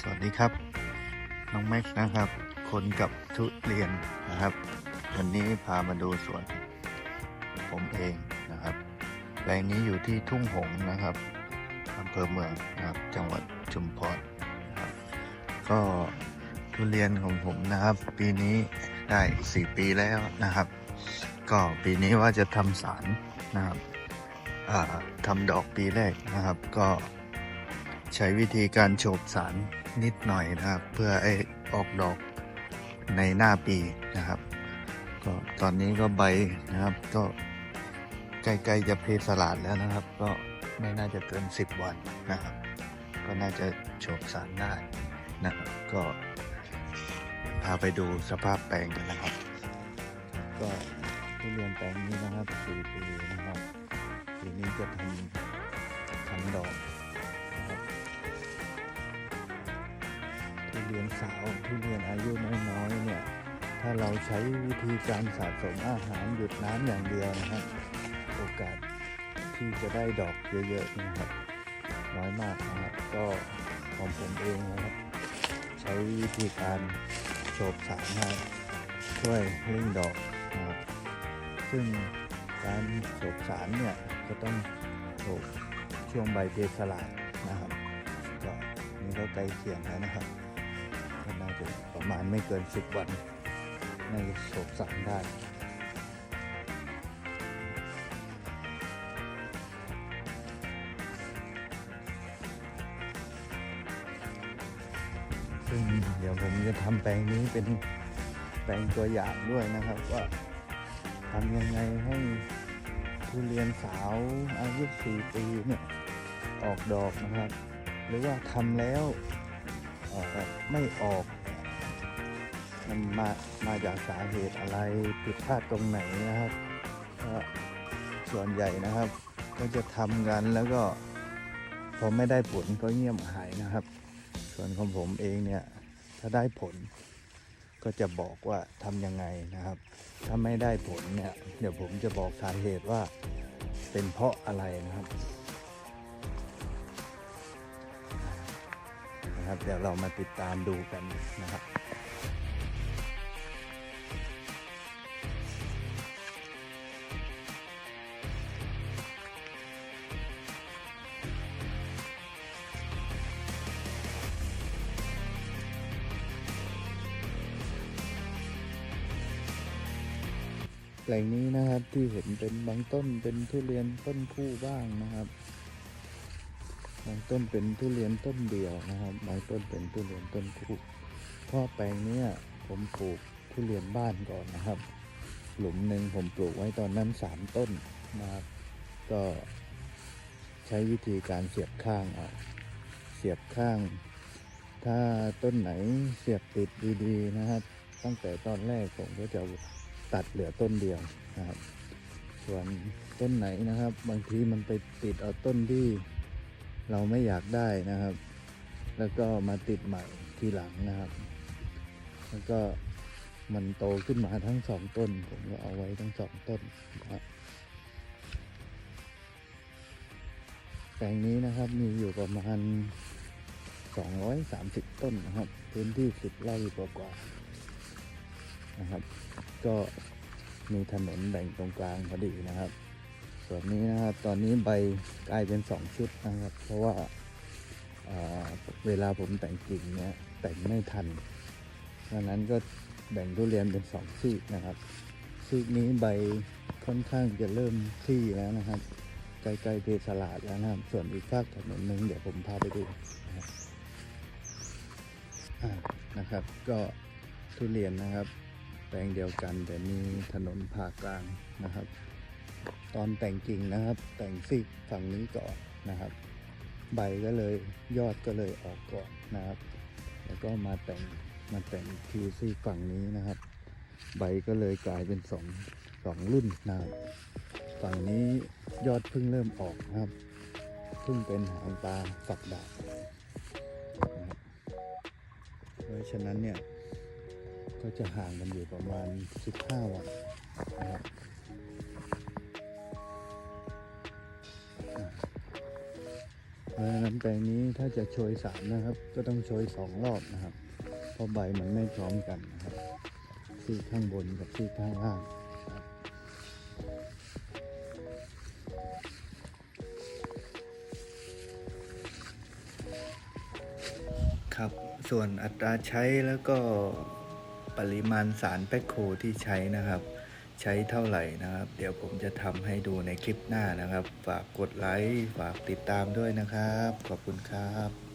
สวัสดีครับ น้องแม็กซ์นะครับ คนกับทุเรียนนะครับ วันนี้พามาดูสวน ผมเองนะครับแปลงนี้อยู่ที่ทุ่งหงนะครับอำเภอเมืองนะครับจังหวัดชุมพรนะครับก็ทุเรียนของผมนะครับ ปีนี้ได้4ปีแล้วนะครับ ก็ปีนี้ว่าจะทำสารนะครับทำดอกปีแรกนะครับ ก็ ใช้วิธีการโฉบสารนิดหน่อยนะครับ เพื่อให้ออกดอกในหน้าปีนะครับ ก็ตอนนี้ก็ใบนะครับ ก็ใกล้ๆจะเพสลาดแล้วนะครับ ก็ไม่น่าจะเกิน 10 วันนะครับ ก็น่าจะโฉบสารได้นะครับก็พาไปดูสภาพแปลงกันนะครับ ก็ทุเรียนแปลงนี้นะครับสี่ปีนะครับปีนี้จะทำขันดอก ทุเรียนสาวทุเรียนอายุน้อยๆเนี่ยถ้าเราใช้วิธีการสะสมอาหารหยุดน้ำอย่างเดียวนะครับ โอกาสที่จะได้ดอกเยอะๆนะครับ น้อยมากนะครับก็ของผมเองนะครับ ใช้วิธีการโฉบสารนะครับช่วยเร่งดอกนะครับซึ่งการโฉบสารเนี่ยก็ต้องโฉบช่วงใบเพสลาดนะครับก็นี่ก็ใกล้เคียงแล้วนะครับ ก็น่าจะประมาณไม่เกิน10วันน่าจะโฉบสารได้ซึ่งเดี๋ยวผมจะทำแปลงนี้เป็นแปลงตัวอย่างด้วยนะครับว่าทำยังไงให้ทุเรียนสาวอายุ 4 ปีเนี่ยออกดอกนะครับ หรือว่าทำแล้วออไม่ออก มันมามาจากสาเหตุอะไรผิดพลาดตรงไหนนะครับส่วนใหญ่นะครับ ก็จะทำกันแล้วก็พอไม่ได้ผลก็เงียบหายนะครับ ส่วนของผมเองเนี่ยถ้าได้ผลก็จะบอกว่าทำยังไงนะครับ ถ้าไม่ได้ผลเนี่ยเดี๋ยวผมจะบอกสาเหตุว่าเป็นเพราะอะไรนะครับนะครับ เดี๋ยวเรามาติดตามดูกันนะครับ แหล่งนี้นะครับที่เห็นเป็นบางต้นเป็นทุเรียนต้นคู่บ้างนะครับบางต้นเป็นทุเรียนต้นเดียวนะครับบางต้นเป็นทุเรียนต้นคู่เพราะแปลงนี้ผมปลูกทุเรียนบ้านก่อนนะครับ หลุมหนึ่งผมปลูกไว้ตอนนั้นสามต้นนะครับก็ใช้วิธีการเสียบข้างเอาเสียบข้าง ถ้าต้นไหนเสียบติดดีๆนะครับ ตั้งแต่ตอนแรกผมก็จะ ตัดเหลือต้นเดียวนะครับ ส่วนต้นไหนนะครับ บางทีมันไปติดเอาต้นที่เราไม่อยากได้นะครับ แล้วก็มาติดใหม่ทีหลังนะครับ แล้วก็มันโตขึ้นมาทั้งสองต้น ผมก็เอาไว้ทั้งสองต้นนะครับแปลงนี้นะครับมีอยู่ประมาณ 230 ต้นนะครับ พื้นที่ 10 ไร่กว่าๆ นะครับ ก็มีถนนแบ่งตรงกลางพอดีนะครับ ส่วนนี้นะครับตอนนี้ใบกลายเป็นสองชุดนะครับ เพราะว่าอ่าเวลาผมแต่งกิ่งเนี่ยแต่งไม่ทันดังนั้นก็แบ่งทุเรียนเป็นสองซีกนะครับ ซีกนี้ใบค่อนข้างจะเริ่มคลี่แล้วนะครับใกล้ๆเพสลาดแล้วนะครับ ส่วนอีกฝากถนนหนึ่งเดี๋ยวผมพาไปดูนะครับนะครับก็ทุเรียนนะครับ ลงเดียวกัน แต่มีถนนผ่ากลางนะครับ ตอนแต่งกิ่งนะครับ แต่งซีกฝั่งนี้ก่อนนะครับ ใบก็เลยยอดก็เลยออกก่อนนะครับ แล้วก็มาแต่งมาแต่งทีซีกฝั่งนี้นะครับ ใบก็เลยกลายเป็นสองสองรุ่นนะครับฝั่งนี้ยอดเพิ่งเริ่มออกนะครับเพิ่งเป็นหางตาฝักดาบนะครับเพราะฉะนั้นเนี่ย ก็จะห่างกันอยู่ประมาณ 15 วันนะครับเพราะฉะนั้นแปลงนี้ถ้าจะโชยสามนะครับ ก็ต้องโชยสองรอบนะครับ เพราะใบมันไม่พร้อมกันนะครับที่ข้างบนกับที่ข้างล่างครับ ส่วนอัตราใช้แล้วก็ ปริมาณสารแปคโคที่ใช้นะครับ ใช้เท่าไหร่นะครับ เดี๋ยวผมจะทำให้ดูในคลิปหน้านะครับ ฝากกดไลค์ฝากติดตามด้วยนะครับ ขอบคุณครับ